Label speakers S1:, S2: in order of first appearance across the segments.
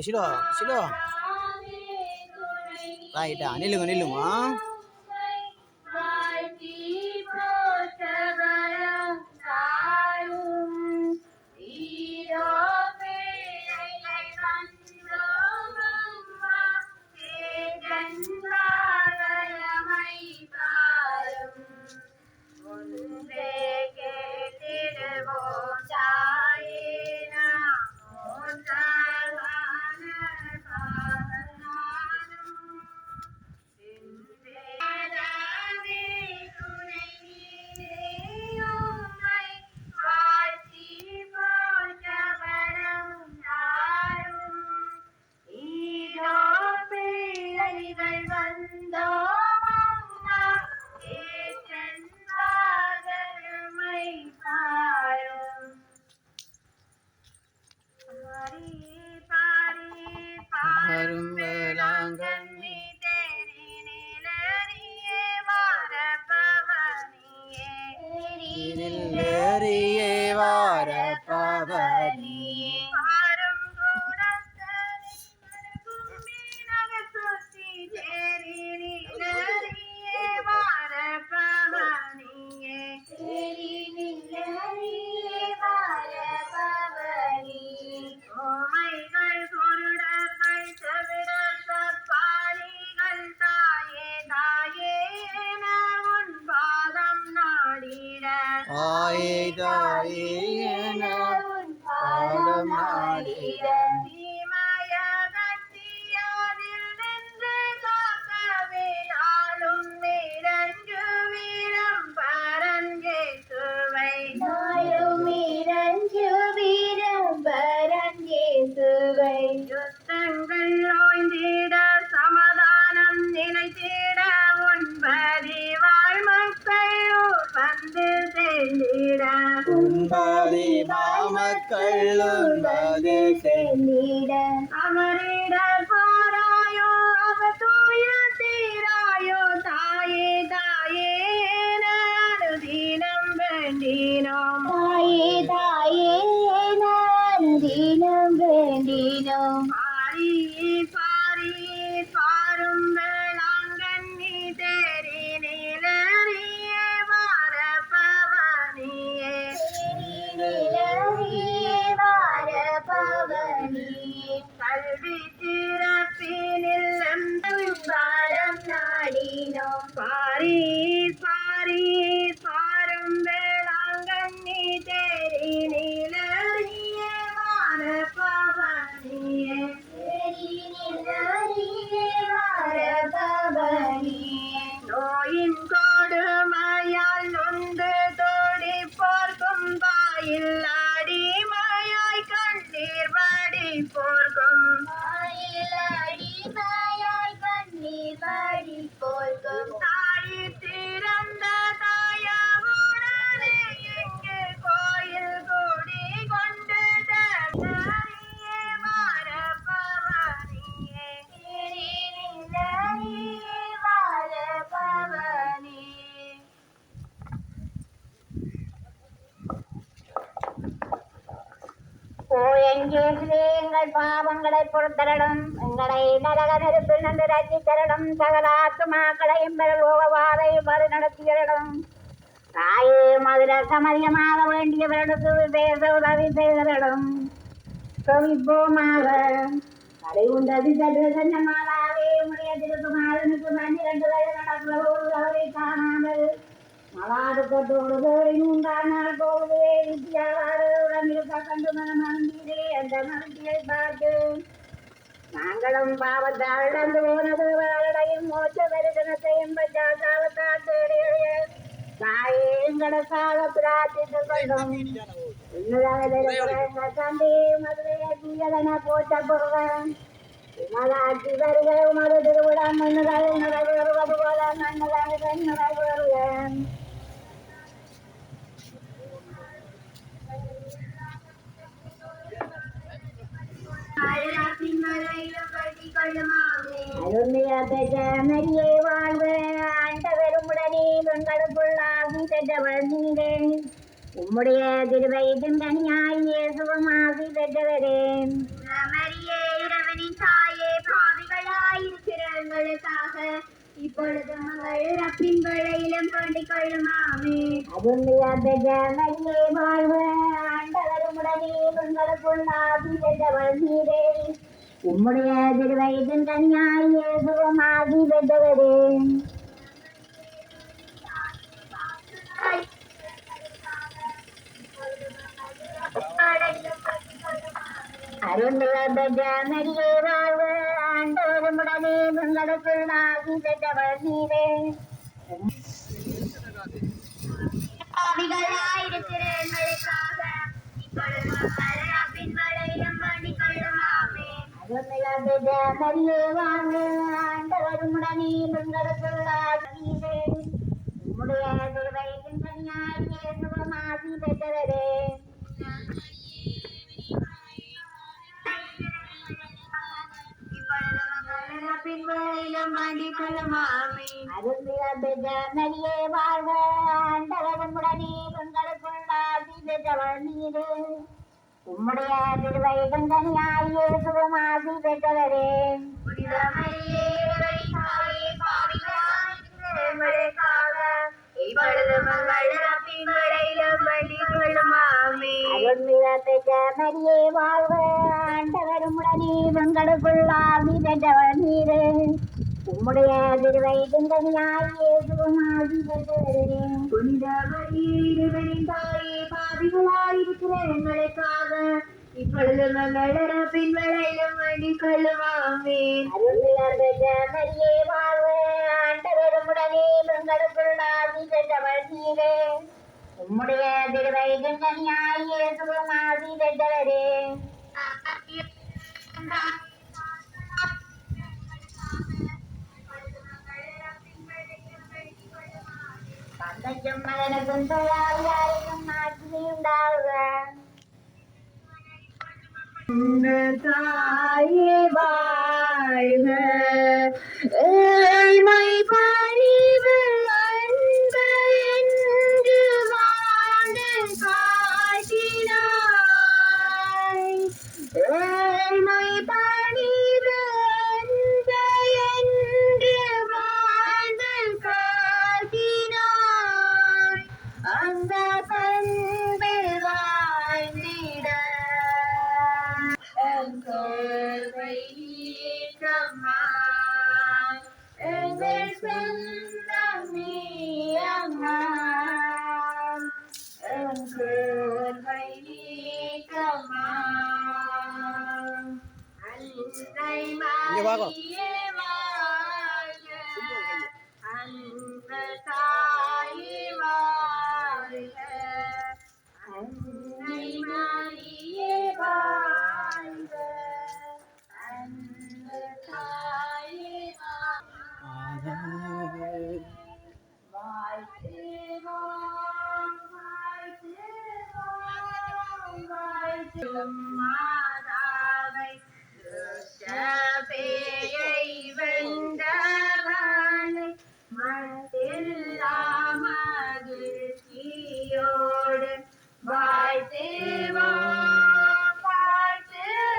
S1: శిలో శిలో శిలో రైటా నిలుగు నిలుమా ஆயே தாயே என பாதம்
S2: சேர்ந்திட
S1: உண்பதி மாமக்கள் உண்பது
S2: பாராயோ
S3: எங்கள் பாவங்களை பொறுத்தரடும் எங்களை நரக நெருப்பில் நன்று ரசித்தரடும் சகல ஆத்துமாக்களையும் பெறலோகவாதை மறு நடத்தியரிடம் தாயே மதுர சமரியமாக வேண்டியவர்களுக்கு பேச உதவி செய்தரிடம் கவிப்போமாக கடை உண்டது சற்று சன்னமாலாவே. உடைய திருக்குமாரனுக்கு பன்னிரண்டு வயது நடக்கிறோடு அவரை காணாமல் மலாடு கொட்டோடு கோரி உண்டானால் போகுதே. வித்தியாவாறு உடம்பிருக்க கண்டு மனமாண்டி அந்த மனத்தியை பார்த்து நாங்களும் பாவத்தால் இழந்து போனது வாழடையும் மோச்ச தரிசனத்தையும் பச்சாத்தாவத்தால் தேடிய தாயே எங்களுக்காக பிரார்த்தித்துக் கொள்ளும் இன்னும் தம்பி மதுரையை தீயதன போட்ட போவேன் மலாட்சி வருகை உமது நிறைவேறுவது போல நிறைவேறுவேன் அருமைய பெற்ற ஆண்டவரும் உடனே ஆண்டவருமுடனே பெண்களுக்குள்ளாகி பெற்றவள் நீரே உம்முடைய திருவை திண்டனியாய் இயேசுவும் ஆசி பெற்றவரே இப்பொழுது மகள் ரப்பின் வேளையிலும் வேண்டிக் கொள்ளுமாமே பெற்ற மரியே வாழ்வு ஆண்டவரும் உடனே உங்களுக்குள் பெற்றவள் நீரே. உம்முடைய திருவயதின் கன்யாய் மரியே வாழ்வு உடனே உங்களுக்குள் நாகி பெற்றவர் நீரே.
S1: பாவிகளாயிருக்கிற எங்களுக்காக
S3: மரியே ஆண்டவரும் உடனே உம்முடைய பெற்றவரே.
S1: வேளையிலும் வேண்டிக் கொள்ளுமாமே
S3: அருள்மிக பெற்ற மரியே வாழ்க ஆண்டவரும் உடனே உங்களுக்குள் ஆசி பெற்றவள் நீரே உம்முடைய திருவயதும் கனியாய் இயேசுவும் ஆசி பெற்றவரே
S1: புனித மரியே இறைவனின்
S3: பெற்ற மரியே வாழ்க. ஆண்டவரும் உடனே உங்களுக்குள் ஆசி பெற்றவள் நீரே. உம்முடைய பெற்றவரே
S1: மரியே இறைவனின் தாயே, பாவிகளாயிருக்கிற எங்களுக்காக இப்பொழுது மகள் ரப்பின் வேளையிலும் வேண்டிக் கொள்ளுமாமே
S3: அருள்மிக பெற்ற மரியே வாழ்க. ஆண்டவரும் உடனே உங்களுக்குள் ஆசி பெற்றவள் நீரே. உம்முடைய திருவயதின் கனியாய் இயேசுவும் ஆசி பெற்றவரே தந்தைக்கும் மகனுக்கும் தயாரிக்கும் ஆட்சி
S1: எங்கள் சொந்தம்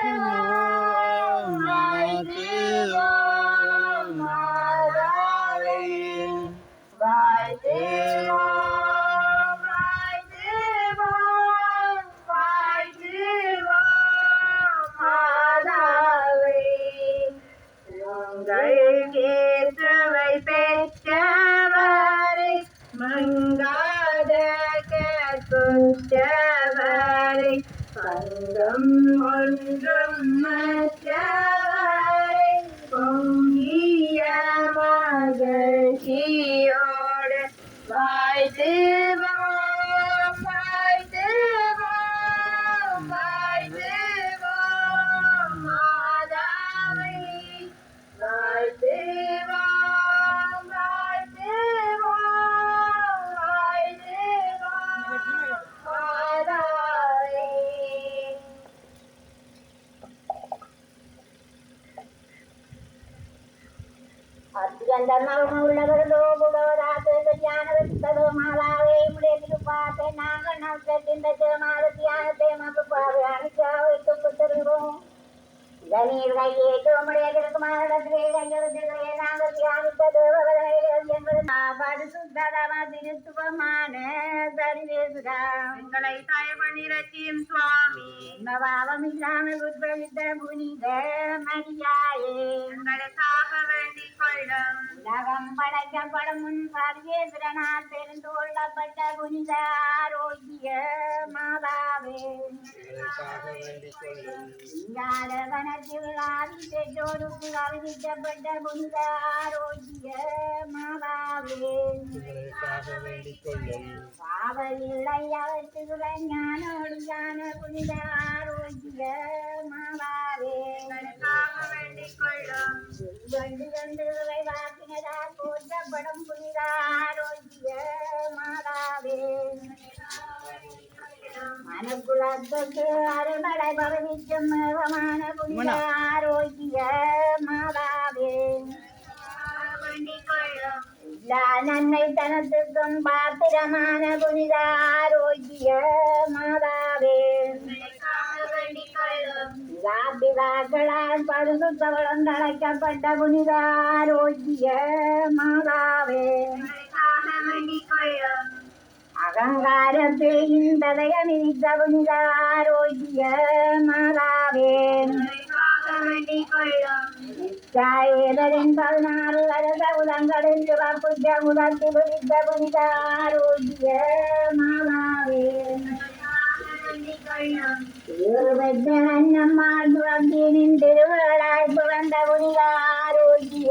S1: Hello. سمع الجمة عليكم هي ما بشير بعد
S3: அத்தியந்தமாக உள்ளவர்களோ புகவராக ஞானவத்ததோ மாலாவே முடியது பார்த்து நாங்கள் நோக்கத்தின் மாத மக்கு பார்வை அனுப்பிச்சு வைத்து தருகிறோம் தண்ணீர் கையேற்று உம்முடைய திருக்குமாரிடத்திலே கையெழுத்துக்களை நாங்கள் தியானித்த திருத்துவமான சரிவேசுதான்
S1: எங்களை தயவனிரட்சியும் சுவாமி.
S3: பாவம் இல்லாமல் உட்பவித்த புனித மரியாயே.
S1: எங்களுக்காக வேண்டிக் கொள்ளும்.
S3: உலகம் படைக்கப்படும் முன் பரிசேந்திரனால் தெரிந்து கொள்ளப்பட்ட புனித ஆரோக்கிய மாதாவே. இங்கால வனத்தில் ஆதி பெற்றோருக்கு அறிவிக்கப்பட்ட புனித ஆரோக்கிய மாதாவே.
S2: எங்களுக்காக வேண்டிக் கொள்ளும்.
S3: பாவ இல்லை அவற்றுக்குள்ள ஞான ஒளியான புனித ஆரோக்கிய மாதாவே.
S1: எங்களுக்காக வேண்டிக் கொள்ளும்.
S3: வெண்டு வெண்டு வாக்கினதா போற்றப்படும் புனித ஆரோக்கிய மாதாவே மனக்குலத்துக்கு அருமடை பரவிக்கும் மேகமான புனித ஆரோக்கிய மாதாவே
S1: வேண்டிக் கொள்ளும்
S3: எல்லா நன்மை தனத்துக்கும் பாத்திரமான புனித ஆரோக்கிய மாதாவே
S1: எங்களுக்காக வேண்டிக் கொள்ளும்
S3: பிதாக்களால் பரிசுத்தவளம் தழைக்கப்பட்ட புனித ஆரோக்கிய மாதாவே
S1: எங்களுக்காக வேண்டிக் கொள்ளும்
S3: அகங்காரத்தில் இந்ததயம் இடித்த புனித ஆரோக்கிய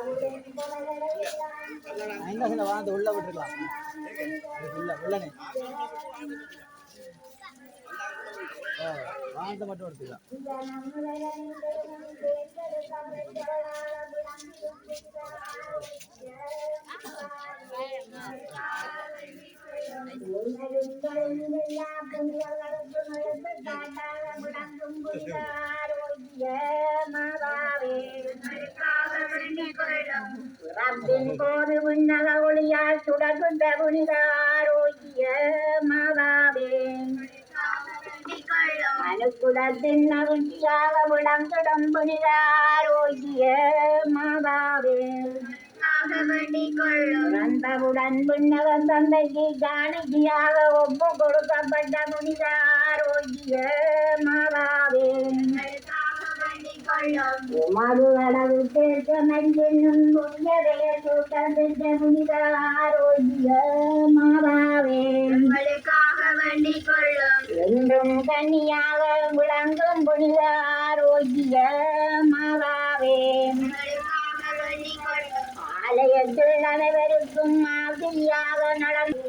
S3: கடவுளின் கொலைகளை எல்லாம்
S2: ஐந்தா உள்ள விட்டுருக்கலாம் உள்ள உள்ளனே ஆ, மட்டும் எடுத்துக்கலாம்
S1: Yeah. கொள்ளும்
S3: போது விண்ணக ஒளியால் சுடர்கின்ற புனித மாதாவே
S1: வேண்டிக்
S3: மகிழ்ச்சியாக விளங்கிடும் புனித மாதாவே
S1: எங்களுக்காக வேண்டிக்
S3: தந்தைக்கு காணிக்கையாக ஒப்பு கொடுக்கப்பட்ட புனிதாரோக்கிய மாதாவே உமது அளவு கேட்க புனித பெயர் புனித ஆரோக்கிய மாதாவே
S1: எங்களுக்காக வேண்டிக் கொள்ளும்
S3: என்றும் கன்னியாக விளங்கும் புனித ஆரோக்கிய மாதாவே.
S1: வேண்டிக் கொள்ளும்
S3: ஆலயத்தில் அனைவருக்கும் மாதிரியாக நடந்து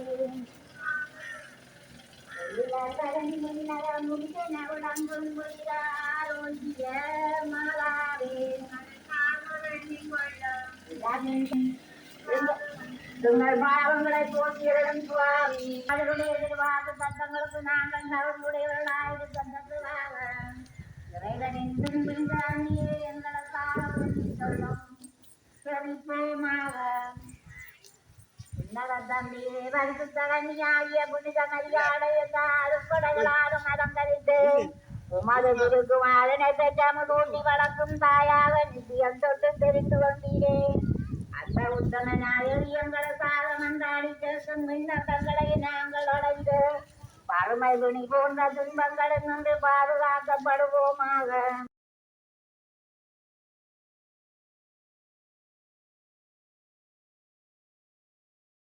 S3: விளங்கும் புனித ஆரோக்கிய மாதாவே உங்கள் பாவங்களை போக்கியிடும் சுவாமி அவருடைய எதிர்வாத சட்டங்களுக்கு நாங்கள் அவர்களுடையவர்களாக சந்தத்துவாக இறைவனின் துன்பின்தானியே எங்களுக்காக வேண்டிக் சொல்லும் செழிப்போமாக உன்னத தம்பியே பரிசுத்த கன்னியாகிய புனித மரியாதை எல்லாரும் கொடைகளாலும் அலங்கரித்து உமது திருக்குமாரனை பெற்றாமல் வளர்க்கும் தாயாக நித்தியம் தொட்டு தெரிந்து கொண்டீரே. அந்த உத்தமனாய எங்களுக்காக மன்றாடி விண்ணப்பங்களை நாங்கள் அடைந்து வறுமை துணி போன்ற துன்பங்களில் பாதுகாக்கப்படுவோமாக.